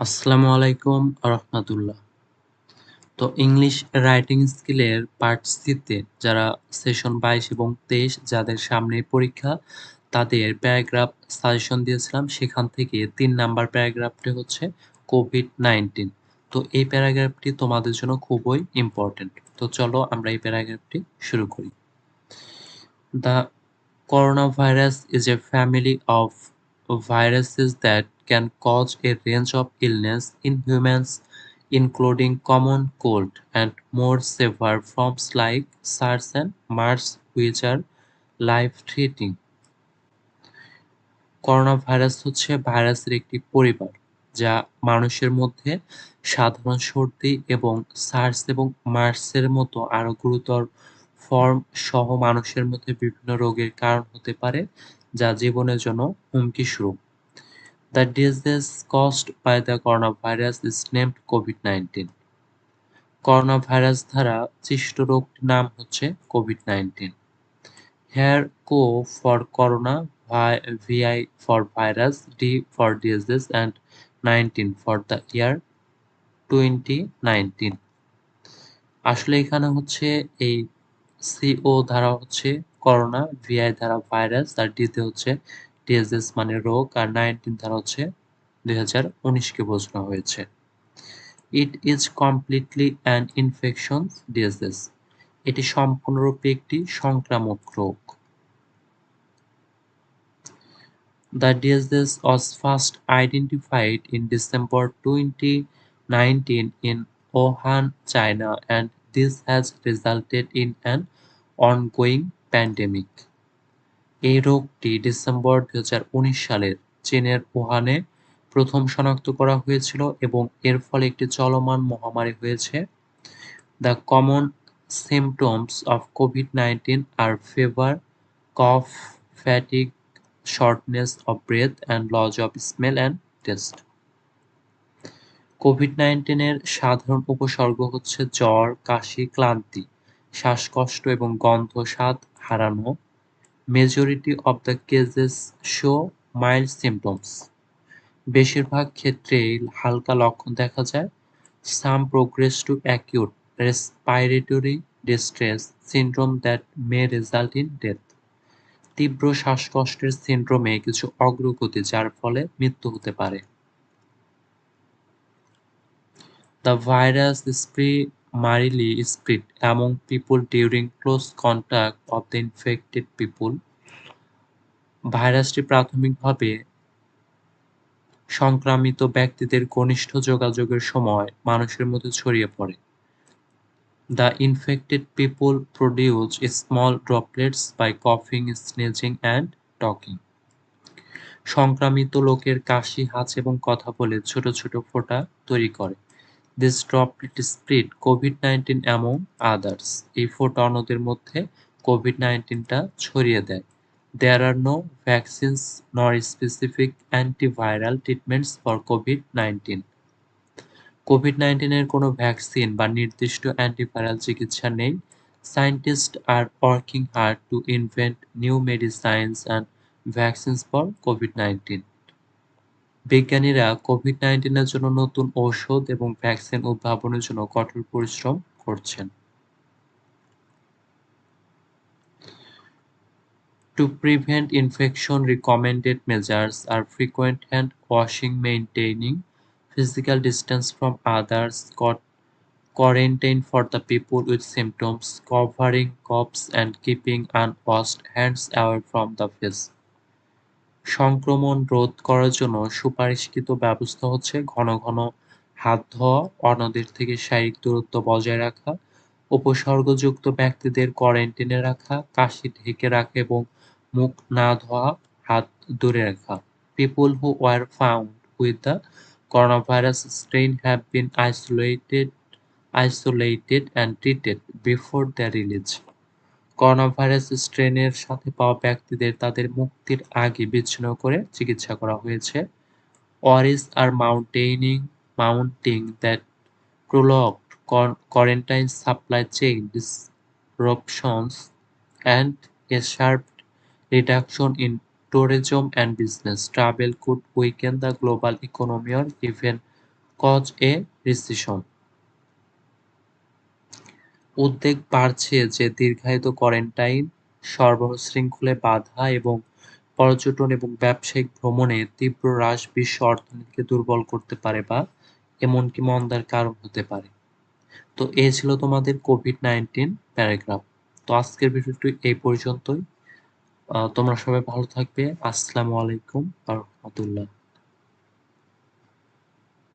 আসসালামু আলাইকুম রহমতুল্লাহ। তো ইংলিশ রাইটিং স্কিলের পার্ট সিতে যারা সেশন বাইশ এবং তেইশ যাদের সামনে পরীক্ষা, তাদের প্যারাগ্রাফ সাজেশন দিয়েছিলাম। সেখান থেকে তিন নাম্বার প্যারাগ্রাফটি হচ্ছে কোভিড নাইন্টিন তো এই প্যারাগ্রাফটি তোমাদের জন্য খুবই ইম্পর্টেন্ট তো চলো আমরা এই প্যারাগ্রাফটি শুরু করি। The corona virus is a family of viruses that can cause a range of illness in humans including common cold and more severe forms like SARS and MERS which are life-threatening. Corona virus হচ্ছে ভাইরাসের একটি পরিবার যা মানুষের মধ্যে সাধারণ সর্দি এবং সার্স এবং মার্সের মতো আরও গুরুতর ফর্ম সহ মানুষের মধ্যে বিভিন্ন রোগের কারণ হতে পারে যা জীবনের জন্য হুমকি স্বরূপ। The disease caused by the corona virus is named covid nineteen corona virus দ্বারা সৃষ্ট রোগটির নাম হচ্ছে covid nineteen here co for corona VI for virus D for disease and nineteen for the year twenty nineteen আসলে এখানে হচ্ছে এই CO ধারা হচ্ছে করোনা ভিআই ধারা ভাইরাস আর ডিতে হচ্ছে ডিএসএস মানে রোগ আর নাইনটিন ধারা হচ্ছে দুই হাজার উনিশকে বোঝানো হয়েছে। It is completely an infection disease এটি সম্পূর্ণরূপে একটি সংক্রামক রোগ। The disease was first identified in December 2019 in Wuhan, China, and this has resulted in an ongoing pandemic. এই রোগটি ডিসেম্বর দুই সালের চীনের উহানে প্রথম শনাক্ত করা হয়েছিল এবং এর ফলে একটি চলমান মহামারী হয়েছে। The common symptoms of COVID nineteen are fever cough fatigue shortness of breath and loss of smell and taste COVID নাইন্টিনের সাধারণ উপসর্গ হচ্ছে জ্বর, কাশি, ক্লান্তি। শ্বাসকষ্ট এবং গন্ধ স্বাদ হারানো majority of the cases show mild symptoms বেশিরভাগ ক্ষেত্রেই হালকা লক্ষণ দেখা যায়। Some progress to acute respiratory distress syndrome that may result in death তীব্র শ্বাসকষ্টের সিন্ড্রোমে কিছু অগ্রগতি যার ফলে মৃত্যু হতে পারে। The virus spread primarily স্ক্রিট among people during close contact of the infected people ভাইরাসটি প্রাথমিকভাবে সংক্রামিত ব্যক্তিদের ঘনিষ্ঠ যোগাযোগের সময় মানুষের মধ্যে ছড়িয়ে পড়ে। The infected people produce small droplets by কফিং sneezing and talking সংক্রামিত লোকের কাশি, হাঁচ এবং কথা বলে ছোট ছোট ফোটা তৈরি করে। This droplet spread covid nineteen among others এই ফোঁটা অন্যদের মধ্যে কোভিড নাইন্টিনটা ছড়িয়ে দেয়। There are no vaccines nor specific antiviral treatments for COVID nineteen COVID নাইন্টিনের কোনো ভ্যাকসিন বা নির্দিষ্ট অ্যান্টিভাইরাল চিকিৎসা নেই। Scientists are working hard to invent new medicines and vaccines for COVID nineteen বিজ্ঞানীরা কোভিড নাইন্টিনের জন্য নতুন ঔষধ এবং ভ্যাকসিন উদ্ভাবনের জন্য কঠোর পরিশ্রম করছেন To prevent infection, recommended measures are frequent hand washing, maintaining physical distance from others, quarantine for the people with symptoms, covering coughs, and keeping unwashed hands away from the face. সংক্রমণ রোধ করার জন্য সুপারিশকৃত ব্যবস্থা হচ্ছে ঘন ঘন হাত ধোয়া, অন্যদের থেকে শারীরিক দূরত্ব বজায় রাখা, উপসর্গযুক্ত ব্যক্তিদের কোয়ারেন্টিনে রাখা, কাশি ঢেকে রাখা এবং মুখ না ধোয়া, হাত দূরে রাখা। People who were found with the coronavirus strain have been isolated isolated and treated before their release coronavirus স্ট্রেনের সাথে পাওয়া ব্যক্তিদের তাদের মুক্তির আগে বিচ্ছিন্ন করে চিকিৎসা করা হয়েছে। Worries are mounting mountain that প্রোলক quarantine supply chain disruptions and a sharp reduction in tourism and business travel could weaken the global economy or even cause a recession উদ্বেগ বাড়ছে যে দীর্ঘায়িত কোয়ারেন্টাইন সরবরাহ শৃঙ্খলে বাধা এবং পর্যটন এবং ব্যবসায়িক ভ্রমণে তীব্র হ্রাস বিশ্ব অর্থনীতিকে দুর্বল করতে পারে বা এমনকি মন্দার কারণ হতে পারে। তো এ ছিল তোমাদের কোভিড নাইন্টিন প্যারাগ্রাফ। তো আজকের ভিডিওটি এই পর্যন্তই। তোমরা সবাই ভালো থাকবে। আসসালামু আলাইকুম রহমতুল্লাহ।